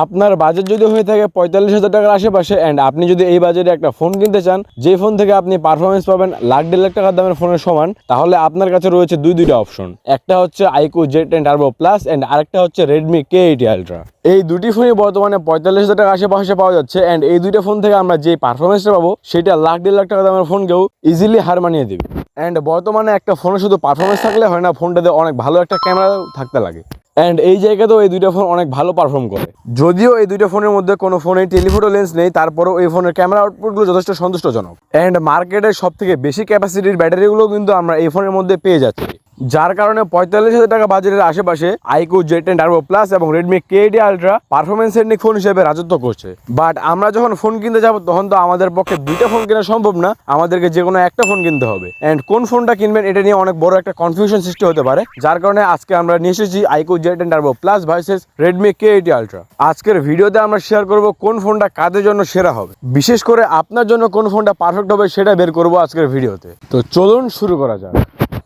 আপনার বাজেট যদি হয়ে থাকে পঁয়তাল্লিশ হাজার টাকার আশেপাশে অ্যান্ড আপনি যদি এই বাজেটে একটা ফোন কিনতে চান যে ফোন থেকে আপনি পারফরমেন্স পাবেন লাখ দেড় লাখ টাকার দামের ফোনের সমান, তাহলে আপনার কাছে রয়েছে দুই দুইটা অপশন একটা হচ্ছে iQOO Z ten turbo plus and আরেকটা হচ্ছে রেডমি কে এইটি আলট্রা এই দুটি ফোনই বর্তমানে পঁয়তাল্লিশ হাজার টাকার আশেপাশে পাওয়া যাচ্ছে অ্যান্ড এই দুইটা ফোন থেকে আমরা যে পারফরমেন্সটা পাবো, সেটা লাখ দেড় লাখ টাকা দামের ফোনকেও ইজিলি হার মানিয়ে দিবে। অ্যান্ড বর্তমানে একটা ফোনে শুধু পারফরমেন্স থাকলে হয় না ফোনটাতে অনেক ভালো একটা ক্যামেরা থাকতে লাগে। অ্যান্ড এই জায়গাতেও এই দুইটা ফোন অনেক ভালো পারফর্ম করে। যদিও এই দুইটা ফোনের মধ্যে কোনো ফোনে টেলিফোটো লেন্স নেই, তারপরেও এই ফোনের ক্যামেরা আউটপুটগুলো যথেষ্ট সন্তুষ্টজনক। অ্যান্ড মার্কেটের সব থেকে বেশি ক্যাপাসিটির ব্যাটারিগুলো কিন্তু আমরা এই ফোনের মধ্যে পেয়ে যাচ্ছি। যার কারণে পঁয়তাল্লিশ হাজার টাকা বাজারের আশেপাশে iQOO Z ten turbo plus এবং Redmi K D ultra performance centric phone হিসেবে রাজত্ব করছে। বাট আমরা যখন ফোন কিনতে যাব, তখন তো আমাদের পক্ষে দুইটা ফোন কেনা সম্ভব না। আমাদেরকে যে কোনো একটা ফোন কিনতে হবে। অ্যান্ড কোন ফোনটা কিনবেন, এটা নিয়ে অনেক বড় একটা কনফিউশন সৃষ্টি হতে পারে। যার কারণে আজকে আমরা নিয়ে এসেছি iQOO Z ten turbo plus versus Redmi K eighty ultra. আজকের ভিডিওতে আমরা শেয়ার করব কোন ফোনটা কাদের জন্য সেরা হবে। বিশেষ করে আপনার জন্য কোন ফোনটা পারফেক্ট হবে, সেটা বের করব আজকের ভিডিওতে। তো চলুন শুরু করা যাক।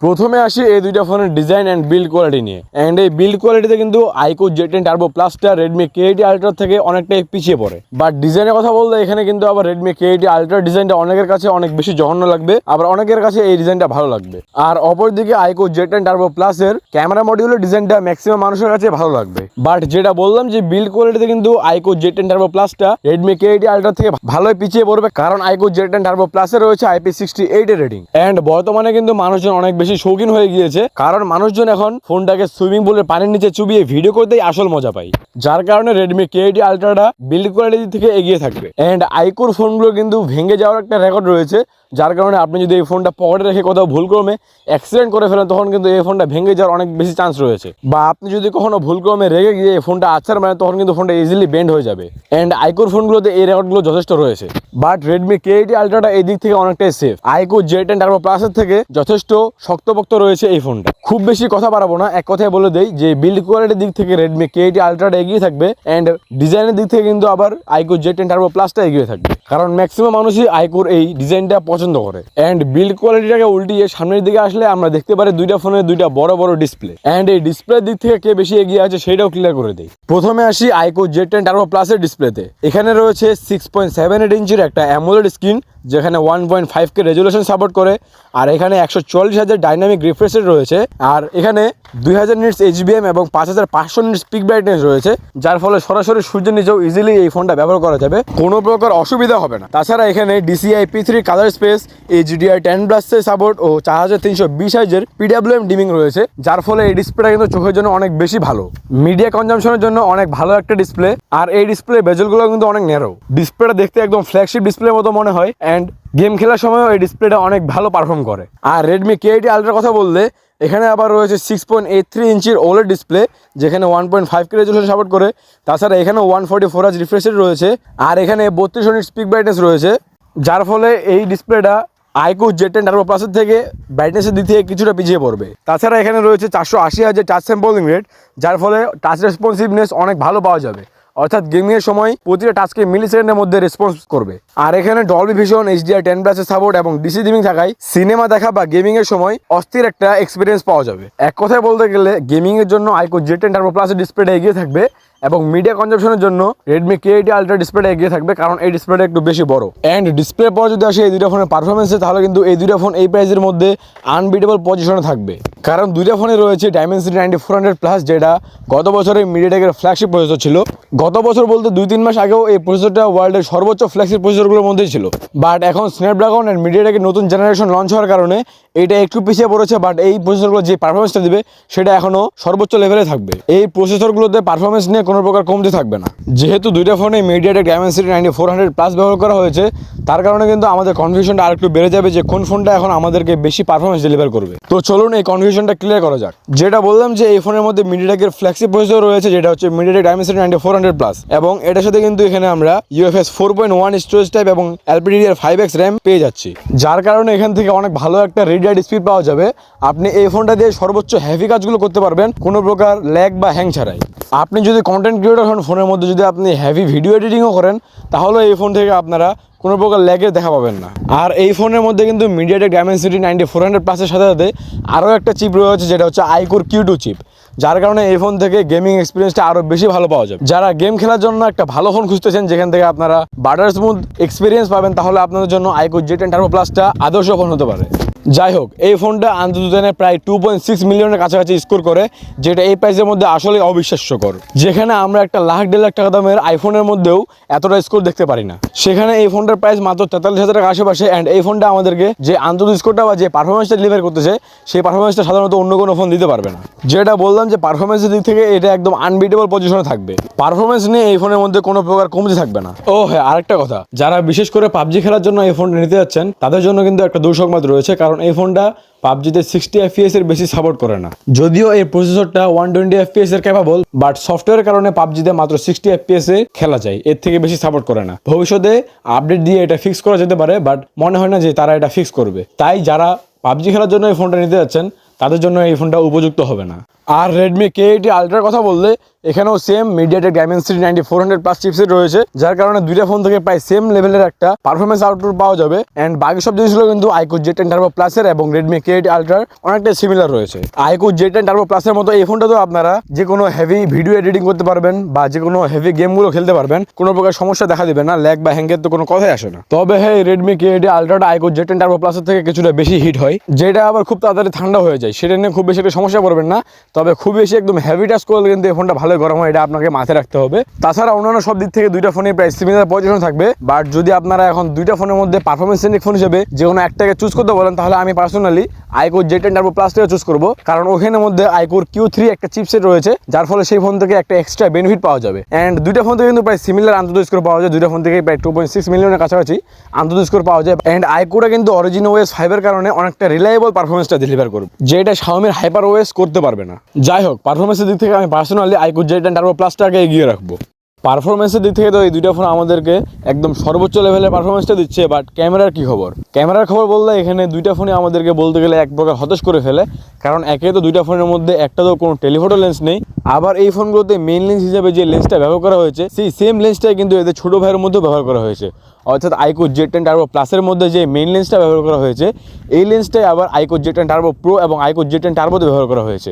প্রথমে আসি এই দুইটা ফোনের ডিজাইন অ্যান্ড বিল্ড কোয়ালিটি নিয়ে। অ্যান্ড এই বিল্ড কোয়ালিটিতে কিন্তু আইকো জেড টেন টার্বো প্লাসটা রেডমি কে এইটি আলট্রা থেকে অনেকটাই পিছিয়ে পড়ে। বাট ডিজাইনের কথা বলতে এখানে কিন্তু আবার রেডমি কে এইটি আলট্রা ডিজাইনটা অনেকের কাছে অনেক বেশি জঘন্য লাগবে, আবার অনেকের কাছে এই ডিজাইনটা ভালো লাগবে। আর অপরদিকে আইকো জেড টেন টার্বো প্লাসের ক্যামেরা মডিউলের ডিজাইনটা ম্যাক্সিমাম মানুষের কাছে ভালো লাগবে। বাট যেটা বললাম যে বিল্ড কোয়ালিটিতে কিন্তু আইকো জেড টেন টার্বো প্লাসটা রেডমি কে এইটি আলট্রা থেকে ভালোই পিছিয়ে পড়বে, কারণ আইকো জেড টেন টার্বো প্লাসে রয়েছে আইপি সিক্সটি এইট এর রেটিং অ্যান্ড বর্তমানে কিন্তু মানুষজন অনেক বেশি শৌখিন হয়ে গিয়েছে। কারণ মানুষজন এখন ফোনটাকে সুইমিং পুলের পানির নিচে চুবিয়ে ভিডিও করতেই আসল মজা পাই যার কারণে রেডমি কে এইটি আলট্রাটা বিল্ড কোয়ালিটি থেকে এগিয়ে থাকবে। অ্যান্ড আইকোর ফোনগুলো কিন্তু ভেঙে যাওয়ার একটা রেকর্ড রয়েছে। যার কারণে আপনি যদি এই ফোনটা পকেটে রেখে কোথাও ভুল ক্রমে অ্যাক্সিডেন্ট করে ফেলেন, তখন কিন্তু এই ফোনটা ভেঙে যাওয়ার অনেক বেশি চান্স রয়েছে। বা আপনি যদি কখনো ভুল ক্রমে রেগে গিয়ে এই ফোনটা আছাড় মানে তখন কিন্তু ফোনটা ইজিলি বেন্ড হয়ে যাবে। অ্যান্ড আইকোর ফোনগুলোতে এই রেকর্ডগুলো যথেষ্ট রয়েছে। বাট রেডমি কে এইটি আলট্রাটা এই দিক থেকে অনেকটাই safe iQOO Z ten turbo প্লাসের থেকে যথেষ্ট শক্তপোক্ত রয়েছে এই ফোনটা। খুব বেশি কথা বাড়াবো না, এক কথায় বলে দেই যে বিল্ড কোয়ালিটির দিক থেকে রেডমি কে এইটি আলট্রাটা এগিয়ে থাকবে অ্যান্ড ডিজাইনের দিক থেকে কিন্তু আবার আইকো জে টেন টার্বো প্লাসটা এগিয়ে থাকবে। কারণ ম্যাক্সিমাম মানুষই আইকোর এই ডিজাইনটা পছন্দ করে। অ্যান্ড বিল্ড কোয়ালিটিটাকে উল্টিয়ে সামনের দিকে আসলে আমরা দেখতে পারি দুইটা ফোনের দুইটা বড় বড় ডিসপ্লে অ্যান্ড এই ডিসপ্লের দিক থেকে কে বেশি এগিয়ে আছে সেটাও ক্লিয়ার করে দেই। প্রথমে আসি আইকো জেড টেন টার্বো প্লাসের ডিসপ্লেতে এখানে রয়েছে সিক্স পয়েন্ট সেভেন এইট ইঞ্চির একটা অ্যামোলেড স্ক্রিন যেখানে one point five K resolution support করে। আর এখানে একশো চল্লিশ হাজার ডাইনামিক রিফ্রেশের রয়েছে। আর এখানে দুই হাজার নিটস এইচবিএম এবং পাঁচ হাজার পাঁচশো নিটস পিক ব্রাইটনেস রয়েছে। যার ফলে সরাসরি সূর্যের নিচেও ইজিলি এই ফোনটা ব্যবহার করা যাবে। কোনো প্রকার অসুবিধা হবে না। তাছাড়া এখানে DCI P three colour space HDR ten প্লাসের সাপোর্ট ও চার হাজার তিনশো বিশ হাইজের পিডাব্লিউএম ডিমিং রয়েছে। যার ফলে এই ডিসপ্লেটা কিন্তু চোখের জন্য অনেক বেশি ভালো। মিডিয়া কনজামশনের জন্য অনেক ভালো একটা ডিসপ্লে আর এই ডিসপ্লে বেজলগুলো কিন্তু অনেক ন্যারো ডিসপ্লেটা দেখতে একদম ফ্ল্যাগশিপ ডিসপ্লের মতো মনে হয়। অ্যান্ড গেম খেলার সময়ও এই ডিসপ্লেটা অনেক ভালো পারফর্ম করে। আর রেডমি কে এইটি আলট্রার কথা বললে, এখানে আবার রয়েছে সিক্স পয়েন্ট এইট থ্রি ইঞ্চির ওলের ডিসপ্লে যেখানে one point five K resolution support করে। তাছাড়া এখানে ওয়ান ফোর্টি ফোর আজ রিফ্রেশের রয়েছে। আর এখানে বত্রিশ ইউনিট স্পিক ব্রাইটনেস রয়েছে। যার ফলে এই ডিসপ্লেটা আইকো জেড টেন টার্বো প্লাসের থেকে ব্রাইটনেসের দিক থেকে কিছুটা পিছিয়ে পড়বে। তাছাড়া এখানে রয়েছে চারশো আশি হাজার টাচ স্যাম্পলিং রেট যার ফলে টাচ রেসপন্সিভনেস অনেক ভালো পাওয়া যাবে। অর্থাৎ গেমিংয়ের সময় প্রতিটা টাচকে মিলি সেকেন্ডের মধ্যে রেসপন্স করবে। আর এখানে ডলবি ভিশন এইচডিআর টেন প্লাসের সাপোর্ট এবং ডিসি গেমিং থাকায় সিনেমা দেখা বা গেমিংয়ের সময় অস্থির একটা এক্সপিরিয়েন্স পাওয়া যাবে। এক কথায় বলতে গেলে গেমিংয়ের জন্য আইকো জেড টেন টার্বো প্লাসের ডিসপ্লেটা এগিয়ে থাকবে এবং মিডিয়া কনজামশনের জন্য রেডমি কে এইটি আলট্রা ডিসপ্লেটা এগিয়ে থাকবে কারণ এই ডিসপ্লেটা একটু বেশি বড়। অ্যান্ড ডিসপ্লে পর যদি আসে এই দুইটা ফোনের পারফরমেন্সে তাহলে কিন্তু এই দুইটা ফোন এই প্রাইসের মধ্যে আনবিটেবল পজিশনে থাকবে। কারণ দুইটা ফোনে রয়েছে Dimensity ninety four hundred plus যেটা গত বছরে মিডিয়াটেকের ফ্ল্যাগশিপ প্রসেসর ছিল। গত বছর বলতে দুই তিন মাস আগেও এই প্রসেসরটা ওয়ার্ল্ডের সর্বোচ্চ ফ্ল্যাগশিপ প্রসেসরগুলোর মধ্যেই ছিল। বাট এখন স্ন্যাপড্রাগন অ্যান্ড মিডিয়াটেকের নতুন জেনারেশন লঞ্চ হওয়ার কারণে এটা একটু পিছিয়ে পড়েছে বাট এই প্রসেসরগুলো যে পারফরমেন্সটা দিবে, সেটা এখনও সর্বোচ্চ লেভেলে থাকবে। এই প্রসেসরগুলোতে পারফরমেন্স নিয়ে কোনো প্রকার কমতি থাকবে না। যেহেতু দুইটা ফোনে MediaTek Dimensity ninety four hundred plus ব্যবহার করা হয়েছে, তার কারণে কিন্তু আমাদের কনফিউশনটা আরেকটু বেড়ে যাবে যে কোন ফোনটা এখন আমাদেরকে বেশি পারফরমেন্স ডেলিভার করবে। তো চলুন এই কনফিউশনটা ক্লিয়ার করা যাক। যেটা বললাম যে এই ফোনের মধ্যে মিডিয়াটেকের ফ্ল্যাক্সিপ প্রসেসর রয়েছে, যেটা হচ্ছে MediaTek Dimensity ninety four hundred plus এবং এটার সাথে কিন্তু এখানে আমরা UFS four point one storage type এবং এলপিডিআর ফাইভ এক্স র্যাম পেয়ে যাচ্ছি। যার কারণে এখান থেকে অনেক ভালো একটা রিডাইড স্পিড পাওয়া যাবে। আপনি এই ফোনটা দিয়ে সর্বোচ্চ হ্যাভি কাজগুলো করতে পারবেন, কোনো প্রকার ল্যাগ বা হ্যাং ছাড়াই। আপনি যদি কন্টেন্ট ক্রিয়েটর হন ফোনের মধ্যে যদি আপনি হ্যাভি ভিডিও এডিটিংও করেন, তাহলে এই ফোন থেকে আপনারা কোনো প্রকার ল্যাগের দেখা পাবেন না। আর এই ফোনের মধ্যে কিন্তু MediaTek Dimensity ninety four hundred প্লাসের সাথে সাথে আরও একটা চিপ রয়েছে, যেটা হচ্ছে আইকোর কিউ টু চিপ যার কারণে এই ফোন থেকে গেমিং এক্সপিরিয়েন্সটা আরও বেশি ভালো পাওয়া যাবে। যারা গেম খেলার জন্য একটা ভালো ফোন খুঁজতেছেন, যেখান থেকে আপনারা বাটার স্মুথ এক্সপিরিয়েন্স পাবেন, তাহলে আপনাদের জন্য আইকো জে টেন টার্বো প্লাসটা আদর্শ ফোন হতে পারে। যাই হোক, এই ফোনটা আন্তর্জাতিক প্রায় টু পয়েন্ট সিক্স মিলিয়নের কাছাকাছি স্কোর করে, যেটা এই প্রাইসের মধ্যে আসলে অবিশ্বাস্যকর। যেখানে আমরা একটা লাখ দেড় লাখ টাকা দামের আইফোনের মধ্যেও এতটা স্কোর দেখতে পারি না। সেখানে এই ফোনটার প্রাইস মাত্র তেতাল্লিশ হাজার টাকা আশেপাশে অ্যান্ড এই ফোনটা আমাদেরকে যে আন্তর্জাতিক স্কোরটা বা যে পারফরমেন্সটা ডেলিভার করতেছে, সেই পারফরমেন্সটা সাধারণত অন্য কোনো ফোন দিতে পারবে না। যেটা বললাম যে পারফরমেন্সের দিক থেকে এটা একদম আনবিটেবল পজিশনে থাকবে। পারফরমেন্স নিয়ে এই ফোনের মধ্যে কোনো প্রকার কমতি থাকবে না। ও হ্যাঁ আরেকটা কথা, যারা বিশেষ করে পাবজি খেলার জন্য এই ফোনটা নিতে যাচ্ছেন, তাদের জন্য কিন্তু একটা দুঃসংবাদ রয়েছে, কারণ এই ফোনটা পাবজিতে সিক্সটি এফপিএস এর বেশি সাপোর্ট করে না। যদিও এই প্রসেসরটা ওয়ান টোয়েন্টি এফপিএস এর ক্যাপাবল বাট সফটওয়্যারের কারণে পাবজিতে মাত্র সিক্সটি এফপিএস এ খেলা যায়, এর থেকে বেশি সাপোর্ট করে না। ভবিষ্যতে আপডেট দিয়ে এটা ফিক্স করা যেতে পারে বাট মনে হয় না যে তারা এটা ফিক্স করবে। তাই যারা পাবজি খেলার জন্য এই ফোনটা নিতে যাচ্ছেন, তাদের জন্য এই ফোনটা উপযুক্ত হবে না। আর রেডমি কে এইটি আলট্রার কথা বললে, এখানেও same MediaTek Dimensity ninety four hundred plus chipset রয়েছে, যার কারণে দুইটা ফোন থেকে প্রায় সেম লেভেলের একটা পারফরমেন্স আউটপুট পাওয়া যাবে। অ্যান্ড বাকি সব জিনিসগুলো কিন্তু আইকো জে টেন টার্বো প্লাসের এবং রেডমি কে এইটি আলট্রার অনেকটা সিমিলার রয়েছে। আইকো জে টেন টার্বো প্লাসের মতো এই ফোনটা তো আপনারা যে কোনো হেভি ভিডিও এডিটিং করতে পারবেন বা যে কোনো হেভি গেমগুলো খেলতে পারবেন, কোনো প্রকার সমস্যা দেখা দিবে না ল্যাগ বা হ্যাঙ্গের তো কোনো কথাই আসে না। তবে হ্যাঁ রেডমি কে এইটি আলট্রাটা আইকো জে টেন টার্বো প্লাসের থেকে কিছুটা বেশি হিট হয়, যেটা আবার খুব তাড়াতাড়ি ঠান্ডা হয়ে যায়, সেটা নিয়ে খুব বেশি একটা সমস্যা পড়বেন না। তবে খুব বেশি একদম হেভি টাচ করলে কিন্তু এই ফোনটা ভালো গরম হয়, এটা আপনাকে মাথায় রাখতে হবে। তাছাড়া অন্যান্য সব দিক থেকে দুইটা ফোনের প্রাইস সিমিলার পজিশন থাকবে। বাট যদি আপনারা এখন দুইটা ফোনের মধ্যে পারফরমেন্স সেন্ট্রিক ফোন হিসেবে যে কোনো একটাকে চুজ করতে বলেন, তাহলে আমি পার্সোনালি আইকোর জে টেন টার্বো প্লাসটাকে চুজ করব। কারণ ওখানের মধ্যে আইকোর কিউ থ্রি একটা চিপসেট রয়েছে, যার ফলে সেই ফোন থেকে একটা এক্সট্রা বেনিফিট পাওয়া যাবে। অ্যান্ড দুইটা ফোন থেকে কিন্তু প্রায় সিমিলার আন্তর্জাতিক স্কোর পাওয়া যায়, দুইটা ফোন থেকে প্রায় টু পয়েন্ট সিক্স মিলিয়নের কাছাকাছি আন্তর্জাতিক স্কোর পাওয়া যায়। অ্যান্ড আইকোটা কিন্তু অরিজিন ওয়েস ফাইভের কারণে অনেকটা রিলায়েবল পারফরমেন্সটা ডেলিভার করবে। যেটা শাওমির হাইপার ওয়েস করতে পারবে না। যাই হোক পারফরমেন্সের দিক থেকে আমি personally iQOO Z ten turbo প্লাসটাকে এগিয়ে রাখব। পারফরমেন্সের দিক থেকে তো এই দুইটা ফোন আমাদেরকে একদম সর্বোচ্চ লেভেলের পারফরমেন্সটা দিচ্ছে বাট ক্যামেরার কি খবর? ক্যামেরার খবর বললে এখানে দুইটা ফোনই আমাদেরকে বলতে গেলে এক প্রকার হতাশ করে ফেলে, কারণ একে তো দুইটা ফোনের মধ্যে একটা তো কোনো টেলিফোটো লেন্স নেই। আবার এই ফোনগুলোতে মেইন লেন্স হিসেবে যে লেন্সটা ব্যবহার করা হয়েছে, সেই সেম লেন্সটাই কিন্তু এদের ছোটো ভাইয়ের মধ্যেও ব্যবহার করা হয়েছে। অর্থাৎ আইকো জেড টেন টার্বো প্লাসের মধ্যে যে মেইন লেন্সটা ব্যবহার করা হয়েছে, এই লেন্সটাই আবার iQOO Z ten turbo pro এবং আইকো জেড টেন টার্বোতে ব্যবহার করা হয়েছে।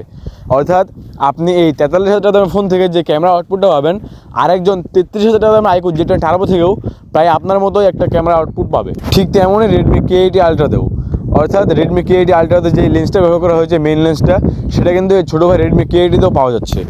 অর্থাৎ আপনি এই তেতাল্লিশ হাজার টাকা ফোন থেকে যে ক্যামেরা আউটপুটটা পাবেন, আরেকজন তেত্রিশ হাজার টাকা দামের আইকো জেড টেন টার্বো থেকেও প্রায় আপনার মতোই একটা ক্যামেরা আউটপুট পাবে। ঠিক তেমনই রেডমি কে এইটি আলট্রাতেও অর্থাৎ রেডমি কে এইটি আলট্রাতে যে লেন্সটা ব্যবহার করা হয়েছে মেইন লেন্সটা সেটা কিন্তু এই ছোটো ভাই রেডমি কে এইটিতেও পাওয়া যাচ্ছে।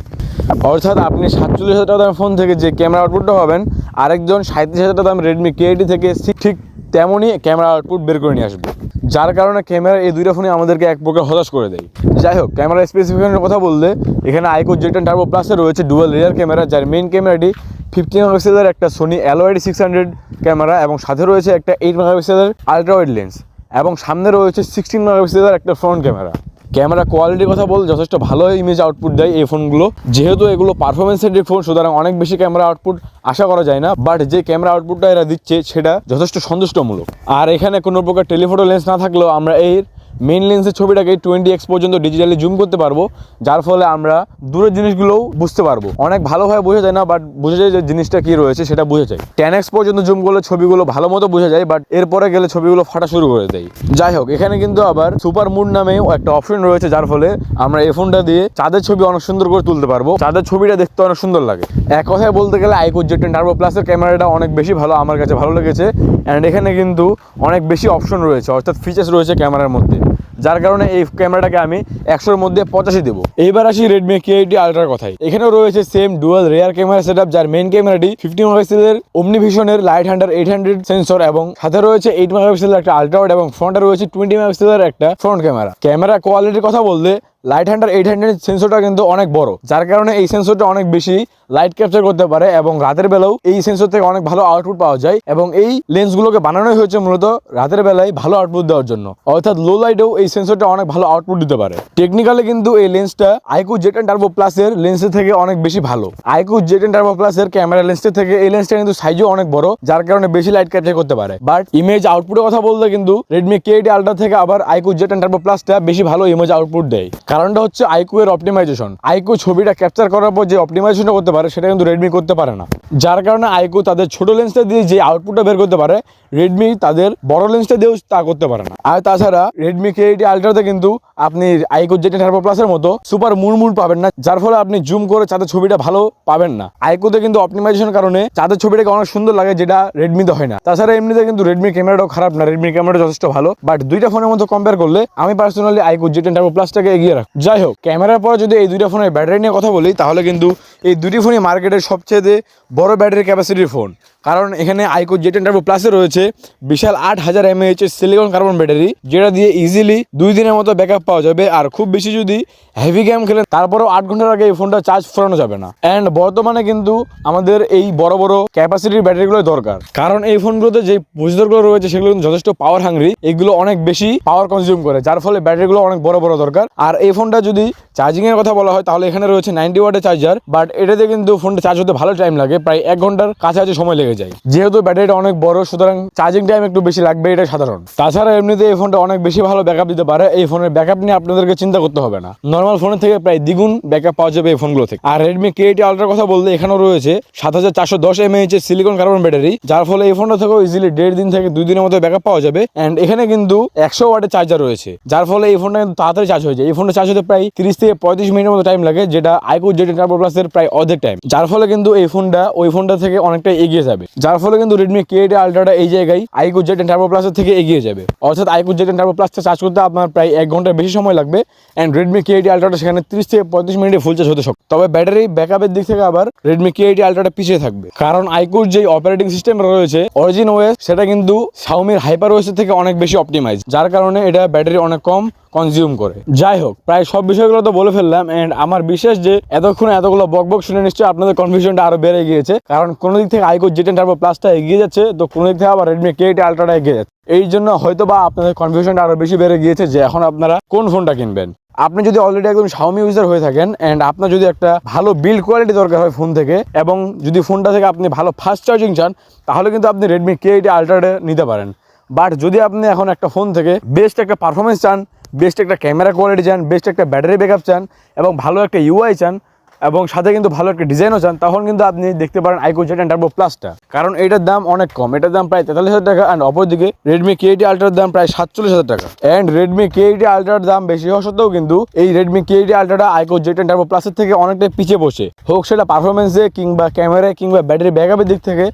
অর্থাৎ আপনি সাতচল্লিশ হাজার টাকা দামের ফোন থেকে যে ক্যামেরা আউটপুটটা পাবেন, আরেকজন সাঁত্রিশ হাজার টাকা দাম রেডমি কে এইটি থেকে ঠিক- ঠিক তেমনই ক্যামেরা আউটপুট বের করে নিয়ে আসবে। যার কারণে ক্যামেরা এই দুইটা ফোনে আমাদেরকে এক প্রকার হতাশ করে দেয়। যাই হোক ক্যামেরা স্পেসিফিকেশনের কথা বললে, এখানে আইকো জেটেন টার্বো প্লাসে রয়েছে ডুয়াল রিয়ার ক্যামেরা যার মেইন ক্যামেরাটি ফিফটি মেগাপিক্সেলের একটা সোনি অ্যালোয়েড সিক্স হান্ড্রেড ক্যামেরা এবং সাথে রয়েছে একটা এইট মেগাপিক্সেলের আলট্রা ওয়াইড লেন্স এবং সামনে রয়েছে সিক্সটিন মেগাপিক্সেলের একটা ফ্রন্ট ক্যামেরা ক্যামেরা কোয়ালিটির কথা বল যথেষ্ট ভালো ইমেজ আউটপুট দেয় এই ফোনগুলো যেহেতু এগুলো পারফরমেন্স ফোন সুতরাং অনেক বেশি ক্যামেরা আউটপুট আশা করা যায় না বাট যে ক্যামেরা আউটপুটটা এরা দিচ্ছে, সেটা যথেষ্ট সন্তুষ্টমূলক। আর এখানে কোনো প্রকার টেলিফোটো লেন্স না থাকলেও আমরা এর মেইন লেন্সের ছবিটাকে টোয়েন্টি এক্স পর্যন্ত ডিজিটালি জুম করতে পারব, যার ফলে আমরা দূরের জিনিসগুলোও বুঝতে পারব। অনেক ভালোভাবে বোঝা যায় না বাট বোঝা যায় যে জিনিসটা কি রয়েছে, সেটা বোঝা যায়। টেন এক্স পর্যন্ত জুম করলে ছবিগুলো ভালো মতো বোঝা যায় বাট এরপরে গেলে ছবিগুলো ফাটা শুরু করে দেয়। যাই হোক, এখানে কিন্তু আবার সুপার মুড নামেও একটা অপশন রয়েছে, যার ফলে আমরা এই ফোনটা দিয়ে চাঁদের ছবি অনেক সুন্দর করে তুলতে পারব। চাঁদের ছবিটা দেখতে অনেক সুন্দর লাগে। এক কথায় বলতে গেলে আইকো জেড টেন টার্বো প্লাসের ক্যামেরাটা অনেক বেশি ভালো, আমার কাছে ভালো লেগেছে। অ্যান্ড এখানে কিন্তু অনেক বেশি অপশন রয়েছে, অর্থাৎ ফিচার্স রয়েছে ক্যামেরার মধ্যে। যার কারণে এই ক্যামেরাটাকে আমি একশোর মধ্যে পঁচাশি দেবো। এইবার আসি রেডমি কে এইটি আলট্রার কথায়। এখানেও রয়েছে same dual rear camera set যার মেন ক্যামেরাটি ফিফটি মেগাপিক্সেলের অমনি ভিশনের light hunter eight hundred sensor এবং সাথে রয়েছে এইট মেগাপিক্সেলের একটা আলট্রাওয়াইড এবং ফ্রন্টে রয়েছে টোয়েন্টি মেগাপিক্সেলের একটা ফ্রন্ট ক্যামেরা ক্যামেরা কোয়ালিটির কথা বলতে লাইট হান্ডার এইট হান্ড্রেড সেন্সরটা কিন্তু অনেক বড়। যার কারণে এই সেন্সরটা অনেক বেশি লাইট ক্যাপচার করতে পারে এবং রাতের বেলাও এই সেন্সর থেকে অনেক ভালো আউটপুট পাওয়া যায় এবং এই লেন্সগুলোকে বানানোই হয়েছে মূলত রাতের বেলায় ভালো আউটপুট দেওয়ার জন্য। অর্থাৎ লো লাইটেও এই সেন্সরটা অনেক ভালো আউটপুট দিতে পারে। টেকনিক্যালি কিন্তু এই লেন্সটা আইকু জেট এন্ড টার্বো প্লাসের লেন্সের থেকে অনেক বেশি ভালো। আইকু জেট এন্ড টার্বো প্লাসের ক্যামেরা লেন্সের থেকে এই লেন্সটা কিন্তু সাইজও অনেক বড়, যার কারণে বেশি লাইট ক্যাপচার করতে পারে। বাট ইমেজ আউটপুটের কথা বলতে কিন্তু রেডমি কে আলট্রা থেকে আবার আইকু জেট এন্ড টার্বো প্লাসটা বেশি ভালো ইমেজ আউটপুট দেয়। কারণটা হচ্ছে আইকু এর অপটিমাইজেশন। আইকু ছবিটা ক্যাপচার করার পর যে অপটিমাইজেশনটা করতে পারে, সেটা কিন্তু রেডমি করতে পারে না। যার কারণে আইকু তাদের ছোট লেন্সটা দিয়ে যে আউটপুটটা বের করতে পারে রেডমি তাদের বড় লেন্সটা দিয়েও তা করতে পারে না। আর তাছাড়া রেডমি কে এইটি আলট্রাতে কিন্তু আপনি আইকো জেটে টার্বো প্লাসের মতো সুপার মুড়মুড় পাবেন না, যার ফলে আপনি জুম করে চাঁদের ছবিটা ভালো পাবেন না। আইকোতে কিন্তু অপটিমাইজেশন কারণে চাঁদের ছবিটাকে অনেক সুন্দর লাগে, যেটা রেডমিতে হয় না। তাছাড়া এমনিতে কিন্তু রেডমি ক্যামেরাটাও খারাপ না রেডমি ক্যামেরাটা যথেষ্ট ভালো বাট দুইটা ফোনের মধ্যে কম্পেয়ার করলে আমি পার্সোনালি আইকো জেটে টার্বো প্লাসটাকে এগিয়ে রাখ। যাই হোক ক্যামেরার পরে যদি এই দুইটা ফোনের ব্যাটারি নিয়ে কথা বলি, তাহলে কিন্তু এই দুটি ফোনই মার্কেটের সবচেয়ে বড় ব্যাটারি ক্যাপাসিটির ফোন কারণ এখানে আইকো জেটেন টার্বো প্লাসে রয়েছে বিশাল আট হাজার এমএএইচ এর সিলিকন কার্বন ব্যাটারি যেটা দিয়ে ইজিলি দুই দিনের মতো ব্যাকআপ পাওয়া যাবে আর খুব বেশি যদি হেভি গেম খেলেন, তারপরেও আট ঘণ্টার আগে এই ফোনটা চার্জ ফোরানো যাবে না। অ্যান্ড বর্তমানে কিন্তু আমাদের এই বড় বড় ক্যাপাসিটির ব্যাটারিগুলো দরকার। কারণ এই ফোনগুলোতে যে প্রসেসরগুলো রয়েছে, সেগুলো কিন্তু যথেষ্ট পাওয়ার হাংরি এগুলো অনেক বেশি পাওয়ার কনজিউম করে, যার ফলে ব্যাটারিগুলো অনেক বড় বড় দরকার। আর এই ফোনটা যদি চার্জিংয়ের কথা বলা হয়, তাহলে এখানে রয়েছে নাইনটি ওয়াটের চার্জার বাট এটাতে কিন্তু ফোনটা চার্জ হতে ভালো টাইম লাগে, প্রায় এক ঘণ্টার কাছাকাছি সময় লেগে যায়। যেহেতু ব্যাটারিটা অনেক বড়, সুতরাং চার্জিং টাইম একটু বেশি লাগবে এটা সাধারণ। তাছাড়া এমনিতে এই ফোনটা অনেক বেশি ভালো ব্যাকআপ দিতে পারে, এই ফোনের ব্যাকআপ নিয়ে আপনাদেরকে চিন্তা করতে হবে না। নর্মাল ফোনের থেকে প্রায় দ্বিগুণ ব্যাকআপ পাওয়া যাবে এই ফোনগুলো থেকে। আর রেডমি কে এইটি আলট্রার কথা বলতে এখানেও রয়েছে সাত হাজার চারশো দশ এমএইচ এর সিলিকন কার্বন ব্যাটারি যার ফলে এই ফোনটা থেকেও ইজিলি দেড় দিন থেকে দুই দিনের মতো ব্যাকআপ পাওয়া যাবে। অ্যান্ড এখানে কিন্তু একশো ওয়াটের চার্জার রয়েছে, যার ফলে এই ফোনটা কিন্তু তাড়াতাড়ি চার্জ হয়ে যায়। এই ফোনটা চার্জ হতে প্রায় তিরিশ থেকে পঁয়ত্রিশ মিনিটের মতো টাইম লাগে, যেটা আইকো জেড টার্বো প্লাসের প্রায় অর্ধেক টাইম যার ফলে কিন্তু এই ফোনটা ওই ফোনটা থেকে অনেকটা এগিয়ে যাবে। যার ফলে কিন্তু রেডমি কে এইটি আলট্রাটা এই জায়গায় আইকো জেড টার্বো প্লাসের থেকে এগিয়ে যাবে। অর্থাৎ আইকো জেড টার্বো প্লাসটা চার্জ করতে আপনার প্রায় এক ঘণ্টার বেশি সময় লাগবে অ্যান্ড রেডমি কে এইটি আলট্রাটা সেখানে তিরিশ থেকে পঁয়ত্রিশ মিনিটে ফুল চার্জ হতে সক্ষম তবে ব্যাটারি ব্যাকআপের দিক থেকে আবার রেডমি কে এইটি আলট্রাটা পিছিয়ে থাকবে। কারণ আইকোর যে অপারেটিং সিস্টেম রয়েছে অরিজিন ওএস সেটা কিন্তু শাওমির হাইপার ওএসের থেকে অনেক বেশি অপটিমাইজ যার কারণে এটা ব্যাটারি অনেক কম কনজিউম করে। যাই হোক প্রায় সব বিষয়গুলো তো বলে ফেললাম এন্ড আমার বিশেষ যে এতক্ষণ এতগুলো বক বক শুনে নিশ্চয়ই আপনাদের কনফিউশনটা আরও বেড়ে গিয়েছে, কারণ কোনো দিক থেকে আইকো জেটেন টার্বো প্লাসটা এগিয়ে যাচ্ছে, তো কোনো দিক থেকে আবার রেডমি কে এইট আলট্রাটা এগিয়ে যাচ্ছে। এই জন্য হয়তো বা আপনাদের কনফিউশনটা আরও বেশি বেড়ে গিয়েছে যে এখন আপনারা কোন ফোনটা কিনবেন। আপনি যদি অলরেডি একদম শাওমি ইউজার হয়ে থাকেন অ্যান্ড আপনার যদি একটা ভালো বিল্ড কোয়ালিটি দরকার হয় ফোন থেকে, এবং যদি ফোনটা থেকে আপনি ভালো ফাস্ট চার্জিং চান, তাহলে কিন্তু আপনি রেডমি কে এইট আলট্রাটা নিতে পারেন। বাট যদি আপনি এখন একটা ফোন থেকে বেস্ট একটা পারফরমেন্স চান বেস্ট একটা ক্যামেরা কোয়ালিটি চান, বেস্ট একটা ব্যাটারি ব্যাকআপ চান এবং ভালো একটা ইউআই চান এবং সাথে কিন্তু ভালো একটা ডিজাইনও চান, তখন কিন্তু আপনি দেখতে পারেন আইকো জেট টার্বো প্লাসটা কারণ এটার দাম অনেক কম, এটার দাম প্রায় তেতাল্লিশ হাজার টাকা অ্যান্ড অপরদিকে রেডমি কে এইটি আলট্রার দাম প্রায় সাতচল্লিশ হাজার টাকা। অ্যান্ড রেডমি কে এইটি আলট্রার দাম বেশি হওয়া সত্ত্বেও কিন্তু এই রেডমি কে এইটি আলট্রাটা আইকো জেট টার্বো প্লাসের থেকে অনেকটাই পিছিয়ে বসে হোক সেটা পারফরমেন্সে কিংবা ক্যামেরায় কিংবা ব্যাটারি ব্যাকআপের দিক থেকে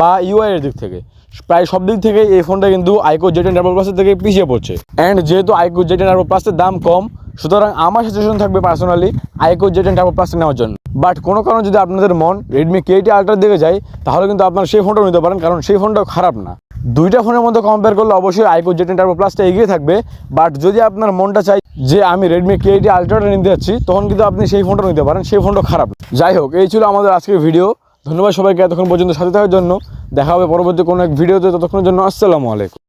বা ইউআইয়ের দিক থেকে। প্রায় সব দিক থেকে এই ফোনটা কিন্তু আইকো জেড টার্বো প্লাসের থেকে পিছিয়ে পড়ছে। অ্যান্ড যেহেতু আইকো জেড টার্বো প্লাসের দাম কম, সুতরাং আমার সাজেশন থাকবে personally iQOO Z turbo plus নেওয়ার জন্য। বাট কোনো কারণে যদি আপনাদের মন রেডমি কেটি আলট্রার দিকে যায়, তাহলে কিন্তু আপনারা সেই ফোনটাও নিতে পারেন, কারণ সেই ফোনটাও খারাপ না। দুইটা ফোনের মধ্যে কম্পেয়ার করলে অবশ্যই আইকো জেটেন টার্বো প্লাসটা এগিয়ে থাকবে। বাট যদি আপনার মনটা চাই যে আমি রেডমি কে কেটি আলট্রাটা নিতে যাচ্ছি, তখন কিন্তু আপনি সেই ফোনটা নিতে পারেন, সেই ফোনটা খারাপ যাই হোক, এই ছিল আমাদের আজকের ভিডিও ধন্যবাদ সবাইকে এতক্ষণ পর্যন্ত সাথে থাকার জন্য। দেখা হবে পরবর্তী কোনো এক ভিডিওতে ততক্ষণের জন্য আসসালামু আলাইকুম।